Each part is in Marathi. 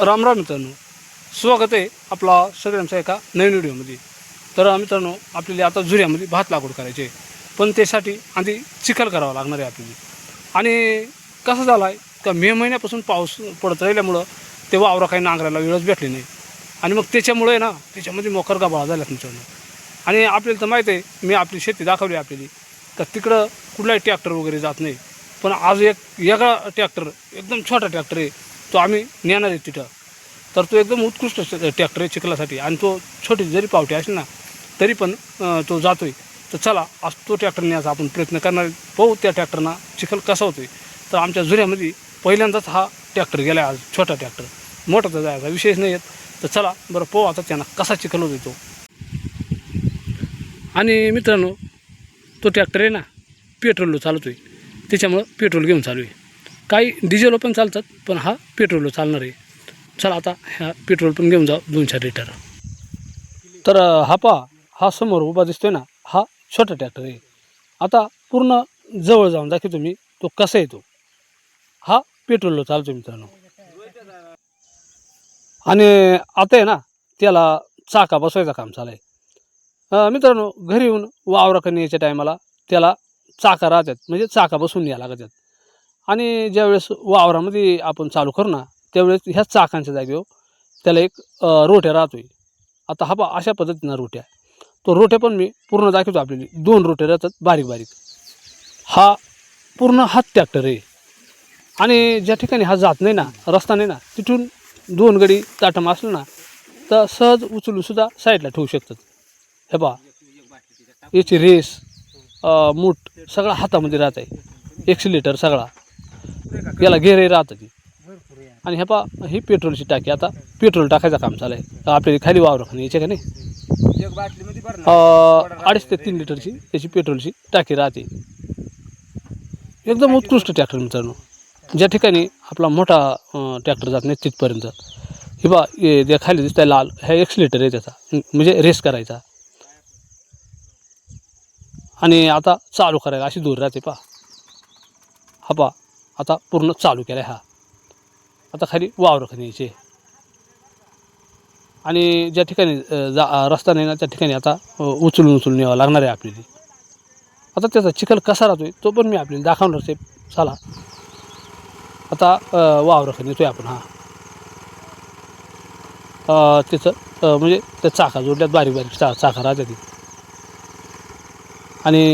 राम राम मित्रांनो. स्वागत आहे आपला सगळ्यांचा एका नवीन व्हिडिओमध्ये. तर मित्रांनो आपल्याला आता जुऱ्यामध्ये भात लागवड करायची आहे. पण त्यासाठी आधी चिखल करावा लागणार आहे आपल्याला. आणि कसं झालं आहे का मे महिन्यापासून पाऊस पडत राहिल्यामुळं ते वावरा काही नांगरायला वेळच भेटली नाही. आणि मग त्याच्यामुळे ना त्याच्यामध्ये मोकर गाबाळा झाल्यात मित्रांनो. आणि आपल्याला तर माहीत आहे मी आपली शेती दाखवली आपल्याला का तिकडं कुठलाही ट्रॅक्टर वगैरे जात नाही. पण आज एक वेगळा ट्रॅक्टर एकदम छोटा ट्रॅक्टर आहे. तो आम्ही नेणार आहे तिथं. तर तो एकदम उत्कृष्ट ट्रॅक्टर आहे चिखलासाठी. आणि तो छोटी जरी पावटी असेल ना तरी पण तो तो आहे तर चला आज तो ट्रॅक्टर न्यायचा आपण प्रयत्न करणार पाहू त्या ट्रॅक्टरना चिखल कसा होतोय. तर आमच्या जुन्यामध्ये पहिल्यांदाच हा ट्रॅक्टर गेला आहे आज छोटा ट्रॅक्टर मोठा तर जायचा विशेष नाही येत. तर चला बरं पाहू आता त्यांना कसा चिखल होतो तो. आणि मित्रांनो तो ट्रॅक्टर आहे ना पेट्रोल चालवतो आहे त्याच्यामुळं पेट्रोल घेऊन चालू आहे. काही डिझेलवर पण चालतात पण हा पेट्रोलवर चालणार आहे. चला आता ह्या पेट्रोल पण घेऊन जाऊ दोन चार लिटर तर हा पा हा समोर उभा दिसतोय ना हा छोटा ट्रॅक्टर आहे. आता पूर्ण जवळ जाऊन दाखवतो मी तो कसा येतो हा पेट्रोलवर चालतो मित्रांनो. आणि आता आहे ना त्याला चाका बसवायचं काम चालू आहे मित्रांनो घरी येऊन वावराकडे यायच्या टायमाला त्याला चाका राहतात म्हणजे चाका बसून या लागतात. आणि ज्यावेळेस वावरामध्ये आपण चालू करू ना त्यावेळेस ह्या चाकांच्या जागेवर हो, त्याला एक रोट्या राहतोय. आता हा पा अशा पद्धतीनं रोट्या तो रोट्या पण मी पूर्ण दाखवतो आपल्याला. दोन रोटे राहतात बारीक बारीक. हा पूर्ण हात ट्रॅक्टर आहे. आणि ज्या ठिकाणी हा जात नाही ना रस्ता नाही ना तिथून दोन गडी ताटम असलं ना तर सहज उचलूनसुद्धा साईडला ठेवू शकतात. हे पा याची रेस मूठ सगळा हातामध्ये राहत आहे एक्सिलेटर सगळा. याला गेरही राहतं ती आणि हे पहा ही पेट्रोलची टाकी आता पेट्रोल टाकायचं काम चालू आहे. आपल्याला खाली वावर यायचे का नाही? अडीच ते तीन लिटरची त्याची पेट्रोलची टाकी राहते. एकदम उत्कृष्ट ट्रॅक्टर मित्रांनो. ज्या ठिकाणी आपला मोठा ट्रॅक्टर जात नाही तिथपर्यंत. हे बा हे जे खाली दिसतंय लाल हे एक्सिलेटर आहे त्याचा. म्हणजे रेस करायचा. आणि आता चालू करायला अशी दूर राहते पा. हा पा आता पूर्ण चालू केला हा. आता खाली वावर न्यायचे आणि ज्या ठिकाणी जा रस्ता नाही ना त्या ठिकाणी आता उचलून उचलून यावं लागणार आहे आपल्याला. आता त्याचा चिखल कसा राहतोय तो पण मी आपल्याला दाखवणार आहे. चला. आता वावर वावराकडे आहे आपण हा. त्याचं म्हणजे त्या चाका जोडल्यात बारीक बारीक चा चाका राहते ती. आणि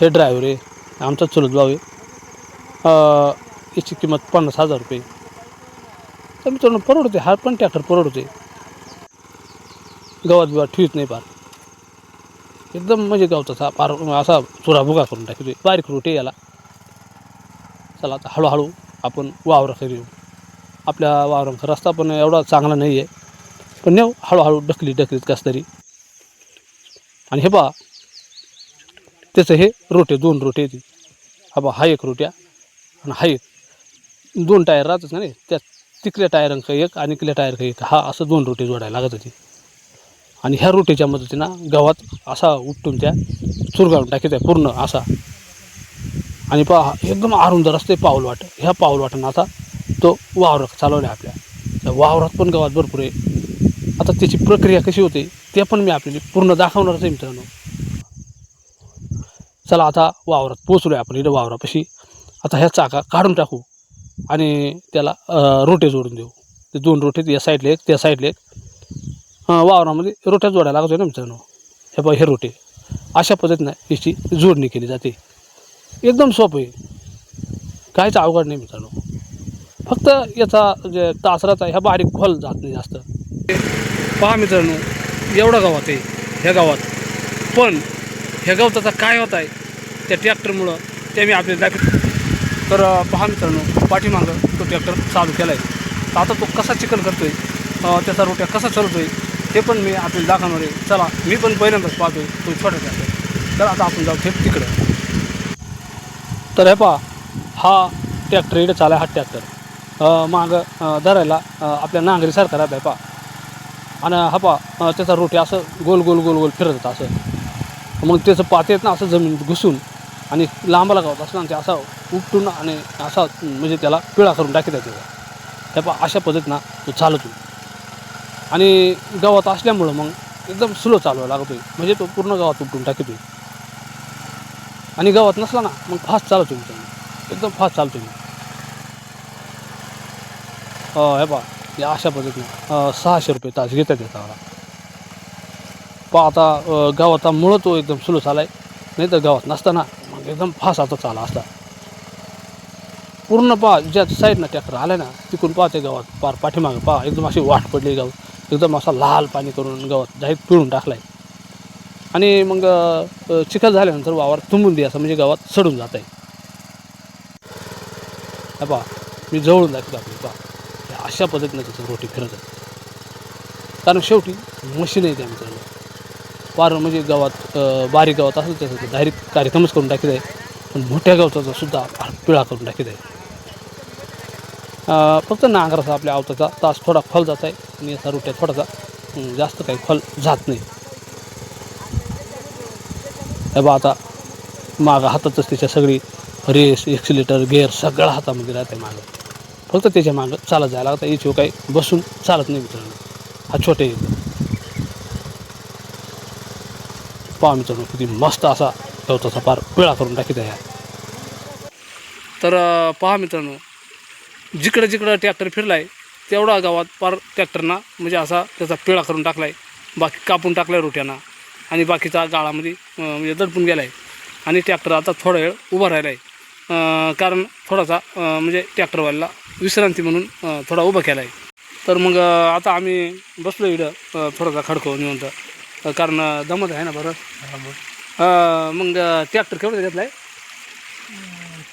हे ड्रायव्हर आहे. आमचा चुलत भाऊ आहे. याची किंमत पन्नास हजार रुपये. तर मित्रांनो परवडते. हा पण ट्रॅक्टर परवडते. गवत बिवा ठेवीत नाही फार. एकदम म्हणजे गवताचा फार असा चुरा भुगा करून टाकतोय बारीक रोटे याला. चला आता हळूहळू आपण वावराकडे येऊ. आपल्या वावरांचा रस्ता पण एवढा चांगला नाही आहे पण नेऊ हळूहळू ढकली ढकलीत कसं तरी आणि हे पहा त्याचं हे रोटे दोन रोटे येते हा बा हा एक रोट्या आणि हा एक. दोन टायर राहतच ना रे. त्या तिकल्या टायरांक एक आणि इकल्या टायर एक. हा असं दोन रोटे जोडायला लागत होती. आणि ह्या रोटेच्या मदतीनं गव्हात असा उपटून त्या चुरगाळून टाकीत आहे. पूर्ण असा. आणि पहा एकदम आरुंदर असते पाऊल वाट ह्या पाऊल वाटेनं आता तो वावर चालवला आपल्या. त्या वावरात पण गव्हात भरपूर आहे. आता त्याची प्रक्रिया कशी होते ते पण मी आपल्याला पूर्ण दाखवणारच आहे मित्रांनो. चला आता वावरात पोचलो आहे आपण इथं वावरापाशी. आता ह्या चाका काढून टाकू आणि त्याला रोटे जोडून देऊ. ते दोन रोटे या साईडला एक त्या साईडला एक. वावरामध्ये रोट्या जोडायला लागतो ना मित्रांनो. हे बघ हे रोटे. अशा पद्धतीनं याची जोडणी केली जाते. एकदम सोपं आहे. काहीच अवघड नाही मित्रांनो. फक्त याचा जे तासराचा ह्या बारीक खोल जात नाही जास्त. पहा मित्रांनो एवढं गावात आहे ह्या गावात. पण ह्या गवताचा काय होत आहे? त्या ट्रॅक्टरमुळं ते मी आपल्याला दाखवतो तर पहा मित्रांनो पाठीमागं तो ट्रॅक्टर चालू केला आहे आता तो कसा चिकन करतो आहे त्याचा रोट्या कसा चालतोय ते पण मी आपल्याला दाखवणार आहे चला मी पण पहिल्यांदाच आहे तो छोटा ट्रॅक्टर. तर आता आपण जाऊ थेट तिकडं. तर हे पहा हा ट्रॅक्टर इकडे चाला हा ट्रॅक्टर. मागं धरायला आपल्या नांगरीसारखा राहत आहे पहा. आणि हा पहा त्याचा रोटी असं गोल गोल गोल गोल फिरत होता असं. मग त्याचं पातेत ना असं जमीन घुसून आणि लांबाला गावत असला ते असा उपटून आणि असा म्हणजे त्याला पिळा करून टाकीत आहे त्याचा हे पा अशा पद्धतीनं तो चालवतो. आणि गावात असल्यामुळं मग एकदम स्लो चालवायला लागतोय. म्हणजे तो पूर्ण गावात उपटून टाकतो आणि गावात नसला ना मग फास्ट चालवतो मित्रांनो एकदम फास्ट चालतो मी हे पा या अशा पद्धतीनं सहाशे रुपये तास घेतात येतात मला पहा आता गावाचा गावात मुळं तो एकदम स्लो चालाय नाही तर गावात नसताना एकदम फास्ट आता चाला असला. पूर्ण पहा ज्या साईडनं ट्रॅक्टर आला ना तिकडून पाहते गावात पार पाठीमागं पहा एकदम अशी वाट पडली गाव एकदम असा लाल पाणी करून गावात जाहीर पिळून टाकलाय. आणि मग चिखल झाल्यानंतर वावर तुंबून द्यायचा म्हणजे गावात सडून जात आहे पहा मी जवळून दाखवतो आपली पहा. अशा पद्धतीनं त्याचं रोटी फिरत आहे. कारण शेवटी मशीन आहे त्या मित्रांनो वारं म्हणजे गावात बारीक गावात असेल त्याचं डायरेक्ट कार्यक्रमच करून टाकीत आहे. पण मोठ्या गावचा सुद्धा फार पिळा करून टाकीत आहे. फक्त नांगराचा आपल्या आवताचा तास थोडा खोल जात आहे आणि याचा रोट्या थोडासा जास्त काही खोल जात नाही. हे बा आता मागं हातातच त्याच्या सगळी रेस एक्सिलेटर गेअर सगळा हातामध्ये राहते मागं. फक्त त्याच्या मागं चालत जायला लागतं याची काही बसून चालत नाही मित्रांनो. हा छोटे पहा मित्रांनो किती मस्त असा गवताचा पार पिळा करून टाकीत आहे. तर पहा मित्रांनो जिकडं जिकडं ट्रॅक्टर फिरलाय तेवढा गावात पार ट्रॅक्टरना म्हणजे असा त्याचा पिळा करून टाकलाय. बाकी कापून टाकलाय रोट्यांना आणि बाकीचा गाळामध्ये म्हणजे दडपून गेलाय. आणि ट्रॅक्टर आता थोडा वेळ उभा राहिला आहे कारण थोडासा म्हणजे ट्रॅक्टरवाल्याला विश्रांती म्हणून थोडा उभा केला आहे तर मग आता आम्ही बसलो इकडं थोडासा खडको निवंत. तर कारण दमत आहे ना बरं? अं, मग ट्रॅक्टर केवढं घेतला आहे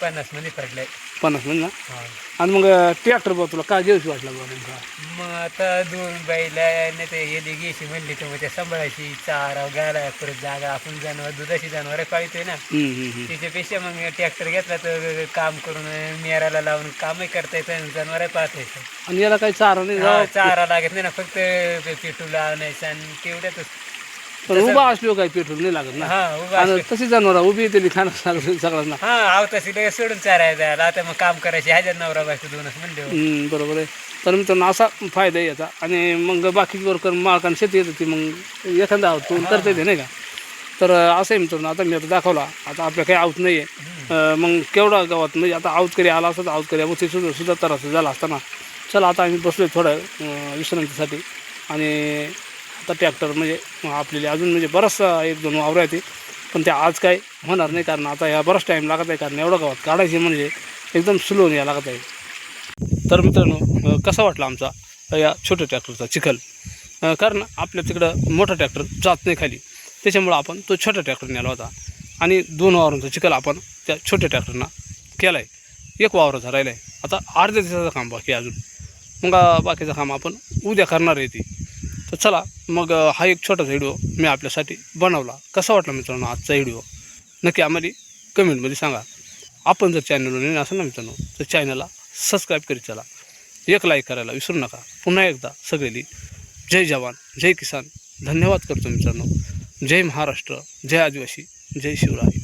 पन्नासमध्ये पडलाय. पन्नास म्हणजे ना? आणि मग ट्रॅक्टर बघ तुला काय जेवशी वाटला बघ नेमका? मग आता दोन बैला नाही ते गेली घ्यायची म्हणली तर मग त्या सांभाळायची चारा गाला परत जागा आपण जनावर दुधाची जनावर पाळतोय ना? हम्म, हम्म, हम्म. त्याच्यापेक्षा मग ट्रॅक्टर घेतला तर काम करून मेराला लावून कामही करता येतं जनावर पाहता येतं. आणि याला काही चारा नाही हा. चारा लागत नाही ना फक्त पेटू लावण्याचं आणि तेवढ्यातच. पण उभा असलो काही पेट्रोल नाही लागत ना. हा उभा आणि. तशी जनावर उभी येते खाणं लागत सगळ्यांना हा आव तशी लगेच सोडून जायला. आता मग काम करायचे ह्याच्यात नवरा बायको दोनच म्हणले हम्म, बरोबर आहे. तर मित्रांनो असा फायदा आहे याचा. आणि मग बाकी वर्कर मालकांना शेती येत होती मग एखादा तो करता येते नाही का? तर असं आहे मित्रांनो. आता मी आता दाखवला. आता आपल्या काही आऊत नाही आहे मग केवढा गावात म्हणजे आता आऊतकरी आला असता तर आऊतकरी मग ते सुद्धा सुद्धा त्रास झाला असता ना. चला आता आम्ही बसलो थोडं अं, विश्रांतीसाठी. आणि आता ट्रॅक्टर म्हणजे आपल्याला अजून म्हणजे बराचसा एक दोन वावर आहे पण ते आज काय होणार नाही कारण आता या बराच टाईम लागत आहे कारण एवढं गावात काढायचे म्हणजे एकदम स्लो या लागत आहे. तर मित्रांनो कसा वाटला आमचा या छोट्या ट्रॅक्टरचा चिखल? कारण आपल्या तिकडं मोठा ट्रॅक्टर जात नाही खाली. त्याच्यामुळं आपण तो छोट्या ट्रॅक्टर नेला होता. आणि दोन वावरांचा चिखल आपण त्या छोट्या ट्रॅक्टरना केला आहे एक वावर राहिला आहे आता अर्ध्या दिवसाचं काम बाकी अजून. मग बाकीचं काम आपण उद्या करणार आहे ती. तर चला मग हा एक छोटासा व्हिडिओ मी आपल्यासाठी बनवला. कसा वाटला मित्रांनो आजचा व्हिडिओ? नक्की आम्हाला कमेंटमध्ये सांगा. आपण जर चॅनलवर नवीन असाल ना मित्रांनो तर चॅनलला सबस्क्राईब करीत चला. एक लाईक करायला विसरू नका. पुन्हा एकदा सगळेली जय जवान जय किसान. धन्यवाद करतो मित्रांनो. जय महाराष्ट्र जय आदिवासी जय शिवराय.